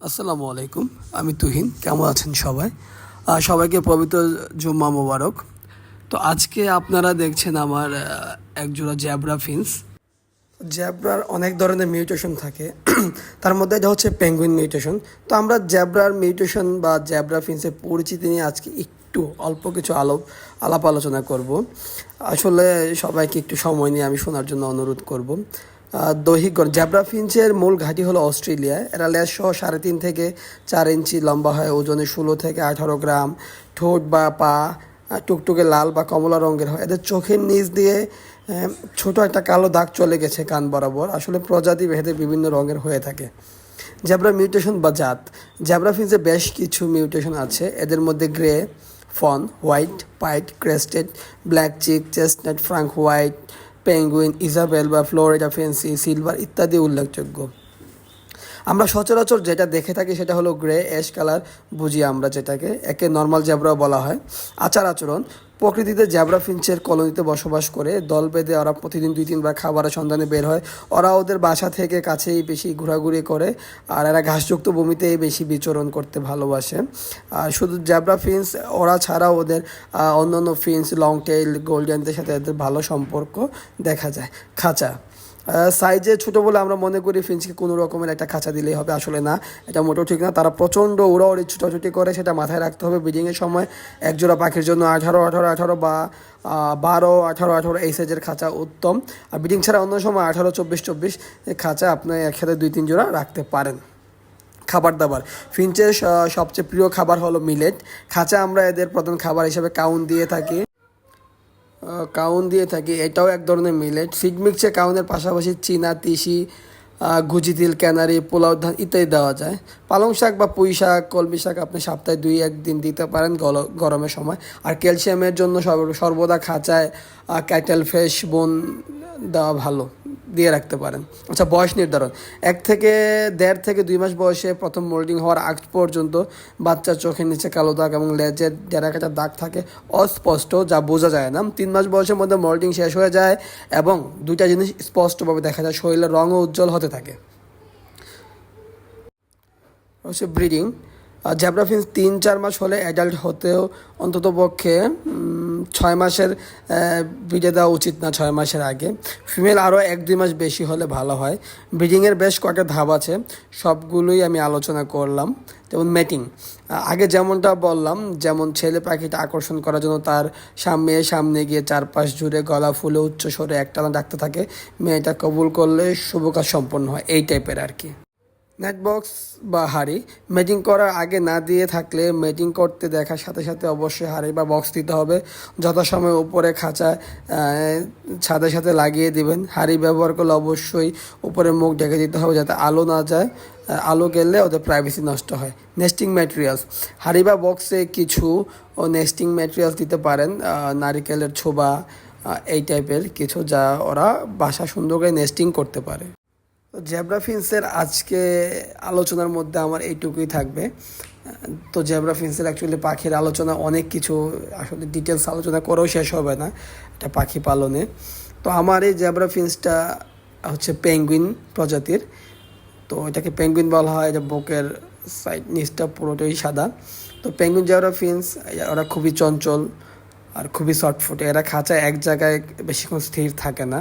আসসালামু আলাইকুম, আমি তুহিন, কেমন আছেন সবাই? সবাইকে পবিত্র জুম্মা মোবারক। তো আজকে আপনারা দেখছেন আমার একজোড়া জ্যাবরা ফিন্স। জ্যাব্রার অনেক ধরনের মিউটেশন থাকে, তার মধ্যে এটা হচ্ছে পেঙ্গুইন মিউটেশন। তো আমরা জ্যাব্রার মিউটেশন বা জ্যাব্রা ফিন্সের পরিচিতি নিয়ে আজকে একটু অল্প কিছু আলোপ, আলাপ আলোচনা করব। আসলে সবাইকে একটু সময় নিয়ে আমি শোনার জন্য অনুরোধ করব। আহ, দৈহিক গঠন জ্যাব্রা ফিন্সের মূল ঘাঁটি হলো অস্ট্রেলিয়া। এরা লেজ সহ সাড়ে তিন থেকে চার ইঞ্চি লম্বা হয় ওজনে ষোলো থেকে আঠারো গ্রাম। ঠোঁট বা পা টুকটুকে লাল বা কমলা রঙের হয়। এদের চোখের নিচ দিয়ে ছোট একটা কালো দাগ চলে গেছে কান বরাবর। আসলে প্রজাতি ভেদে বিভিন্ন রঙের হয়ে থাকে। জ্যাব্রা মিউটেশন বা জাত। জ্যাব্রা ফিন্সে বেশ কিছু মিউটেশন আছে। এদের মধ্যে grey fawn white pied crested black chick chestnut frank white penguin isabel বা ফ্লোরিডা ফেন্সি সিলভার ইত্যাদি উল্লেখযোগ্য। আমরা সচরাচর যেটা দেখে থাকি সেটা হলো গ্রে, অ্যাশ কালার, বুঝি আমরা যেটাকে, একে নর্মাল জ্যাবরা বলা হয়। আচার আচরণ, প্রকৃতিতে জ্যাবরা ফিঞ্চের কলোনিতে বসবাস করে, দল বেঁধে ওরা প্রতিদিন দুই তিনবার খাবারের সন্ধানে বের হয়। ওরা ওদের বাসা থেকে কাছেই বেশি ঘোরাঘুরি করে, আর এরা ঘাসযুক্ত ভূমিতেই বেশি বিচরণ করতে ভালোবাসে। আর শুধু জ্যাবরা ফিন্স ওরা ছাড়াও ওদের অন্যান্য ফিন্স লং টেইল গোল্ডেনদের সাথে এদের ভালো সম্পর্ক দেখা যায়। খাঁচা। সাইজে ছোটো বলে আমরা মনে করি ফিন্সকে কোনো রকমের একটা খাঁচা দিলেই হবে, আসলে না। এটা মোটেও ঠিক না। তারা প্রচণ্ড উড়াউড়ি, ছুটাছুটি করে, সেটা মাথায় রাখতে হবে। ব্রিডিংয়ের সময় একজোড়া পাখির জন্য আঠারো আঠারো আঠারো বা বারো, আঠারো আঠারো এই সাইজের খাঁচা উত্তম। আর ব্রিডিং ছাড়া অন্য সময় আঠারো, চব্বিশ চব্বিশ খাঁচা আপনি একসাথে দুই, তিন জোড়া রাখতে পারেন। খাবার দাবার। ফিঞ্চের সবচেয়ে প্রিয় খাবার হলো মিলেট খাঁচা আমরা এদের প্রধান খাবার হিসেবে কাউন দিয়ে থাকি। কাউন দিয়ে থাকি, এটাও এক ধরনের মিলেট সিড মিক্সে কাউনের পাশাপাশি চীনা, তিসি গুজি তিল, ক্যানারি, পোলাও ধান ইত্যাদি দেওয়া যায়। পালং শাক বা পুঁই শাক, কলমি শাক আপনি সপ্তাহে দুই, একদিন দিতে পারেন গরমের সময়। আর ক্যালসিয়ামের জন্য সর্ব- সর্বদা খাঁচায় ক্যাটেল ফ্রেশ বোন দেওয়া ভালো। দিয়ে রাখতে পারেন। আচ্ছা বয়স নির্ধারণ। এক থেকে দেড় থেকে দুই মাস বয়সে প্রথম মোল্ডিং হওয়ার আগ পর্যন্ত বাচ্চার চোখের নিচে কালো দাগ এবং লেজের ডেরা কাটা দাগ থাকে অস্পষ্ট, যা বোঝা যায় না। তিন মাস বয়সের মধ্যে মোল্ডিং শেষ হয়ে যায় এবং দুইটা জিনিস স্পষ্টভাবে দেখা যায়, শরীরের রঙও উজ্জ্বল হতে থাকে। হচ্ছে ব্রিডিং। জ্যাব্রাফিন্স তিন, চার মাস হলে অ্যাডাল্ট হতেও অন্তত পক্ষে ছয় মাসের ব্রিডে দেওয়া উচিত না ছয় মাসের আগে। ফিমেল আরও এক, দুই মাস বেশি হলে ভালো হয়। ব্রিডিংয়ের বেশ কয়েকটা ধাপ আছে। সবগুলোই আমি আলোচনা করলাম। যেমন মেটিং আগে যেমনটা বললাম, যেমন ছেলে পাখিটা আকর্ষণ করার জন্য তার সামনে সামনে গিয়ে চারপাশ জুড়ে গলা ফুলে উচ্চ স্বরে একটানা ডাকতে থাকে। মেয়েটা কবুল করলে শুভ কাজ সম্পন্ন হয়। এই টাইপের আর কি। নেট বক্স বা হাড়ি মেটিং করার আগে না দিয়ে থাকলে মেটিং করতে দেখার সাথে সাথে অবশ্যই হাড়ি বা বক্স দিতে হবে। যথাসময় উপরে আহ, ছাদের সাথে লাগিয়ে দিবেন। হাড়ি ব্যবহার করলে অবশ্যই উপরে মুখ ঢেকে দিতে হবে যাতে আলো না যায়। আলো গেলে ওদের প্রাইভেসি নষ্ট হয়। নেস্টিং ম্যাটেরিয়ালস হাড়ি বা বক্সে কিছু ও নেস্টিং ম্যাটেরিয়ালস দিতে পারেন। নারিকেলের ছোবা এই টাইপের কিছু যা ওরা বাসা সুন্দর করে নেস্টিং করতে পারে। তো জেব্রা ফিন্সের আজকে আলোচনার মধ্যে আমার এইটুকুই থাকবে। তো জেব্রা ফিন্সের অ্যাকচুয়ালি পাখির আলোচনা অনেক কিছু, আসলে ডিটেলস আলোচনা করেও শেষ হবে না এটা পাখি পালনে। তো আমার এই জেব্রা ফিন্সটা হচ্ছে পেঙ্গুইন প্রজাতির। তো এটাকে পেঙ্গুইন বলা হয়, এটা বুকের সাইড নিচটা পুরোটাই সাদা। তো পেঙ্গুইন জেব্রা ফিন্স, ওরা খুবই চঞ্চল আর খুবই শর্টফুট এরা খাঁচায় এক জায়গায় বেশিক্ষণ স্থির থাকে না।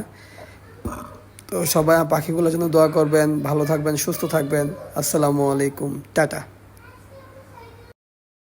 তো সবাই পাখিগুলোর জন্য দোয়া করবেন ভালো থাকবেন সুস্থ থাকবেন। আসসালামু আলাইকুম। টাটা।